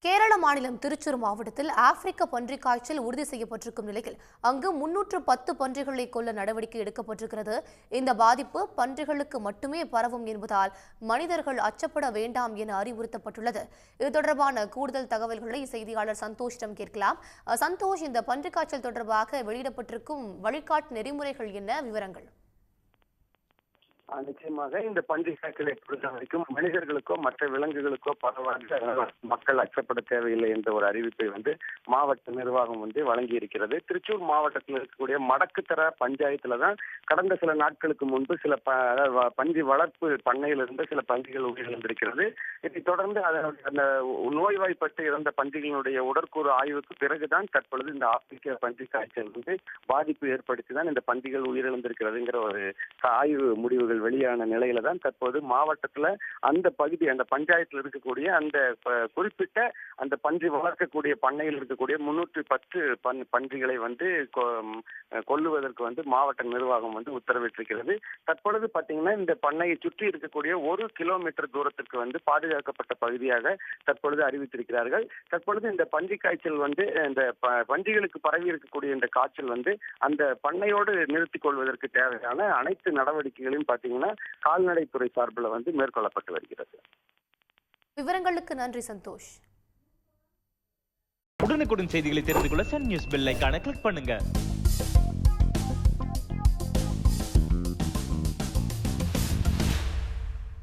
கேரள மாநிலம் திருச்சூர் மாவட்டத்தில் ஆப்பிரிக்க பன்றிக் காய்ச்சல் உறுதி செய்யப்பட்டிருக்கும் நிலையில் அங்கு முன்னூற்று பத்து பன்றிகளை கொல்ல நடவடிக்கை எடுக்கப்பட்டிருக்கிறது. இந்த பாதிப்பு பன்றிகளுக்கு மட்டுமே பரவும் என்பதால் மனிதர்கள் அச்சப்பட வேண்டாம் என அறிவுறுத்தப்பட்டுள்ளது. இது தொடர்பான கூடுதல் தகவல்களை செய்தியாளர் சந்தோஷிடம் கேட்கலாம். சந்தோஷ் இந்த பன்றிக் காய்ச்சல் தொடர்பாக வெளியிடப்பட்டிருக்கும் வழிகாட்டு நெறிமுறைகள் என்ன? விவரங்கள். நிச்சயமாக இந்த பன்றி பொறுத்த வரைக்கும் மனிதர்களுக்கோ மற்ற விலங்குகளுக்கோ பரவாயில்ல. மக்கள் அச்சப்பட தேவையில்லை என்ற ஒரு அறிவிப்பை வந்து மாவட்ட நிர்வாகம் வந்து வழங்கி இருக்கிறது திருச்சூர் மாவட்டத்தில் இருக்கக்கூடிய மடக்குத்தர பஞ்சாயத்துல தான் கடந்த சில நாட்களுக்கு முன்பு சில வ- பன்றி வளர்ப்பு பண்ணையிலிருந்து சில பன்றிகள் உயிரிழந்திருக்கிறது. இதைத் தொடர்ந்து அதனுடைய அந்த நோய்வாய்ப்பட்டு இறந்த பன்றிகளுடைய உடற்கூறு ஆய்வுக்கு பிறகுதான் தற்பொழுது இந்த ஆப்பிரிக்க பன்றி காய்ச்சல் வந்து பாதிப்பு ஏற்படுத்தி தான் இந்த பன்றிகள் உயிரிழந்திருக்கிறதுங்கிற ஒரு ஆய்வு முடிவுகள் வெளியான நிலையில தான் தற்போது மாவட்டத்துல அந்த பகுதி அந்த பஞ்சாயத்துல இருக்கக்கூடிய அந்த குறிப்பிட்ட அந்த பன்றி வளர்க்கக்கூடிய பண்ணையில் இருக்கக்கூடிய முன்னூற்றி பத்து பன் பன்றிகளை வந்து கொல்லுவதற்கு வந்து மாவட்ட நிர்வாகம் வந்து உத்தரவிட்டிருக்கிறது. தற்பொழுது பாத்தீங்கன்னா இந்த பண்ணையை சுற்றி இருக்கக்கூடிய ஒரு கிலோமீட்டர் தூரத்திற்கு வந்து பாதுகாக்கப்பட்ட பகுதியாக தற்பொழுது அறிவித்திருக்கிறார்கள். தற்பொழுது இந்த பன்றி காய்ச்சல் வந்து இந்த ப- பன்றிகளுக்கு பரவி இருக்கக்கூடிய இந்த காய்ச்சல் வந்து அந்த பண்ணையோடு நிறுத்திக் கொள்வதற்கு தேவையான அனைத்து நடவடிக்கைகளையும் பாத்தீங்கன்னா கால்நடைத்துறை சார்பில் வந்து மேற்கொள்ளப்பட்டு வருகிறது. விவரங்களுக்கு நன்றி சந்தோஷ். உடனுக்குடன் செய்திகளை தெரிந்து கொள்ள சன் நியூஸ் பெல் ஐகானை கிளிக் பண்ணுங்க.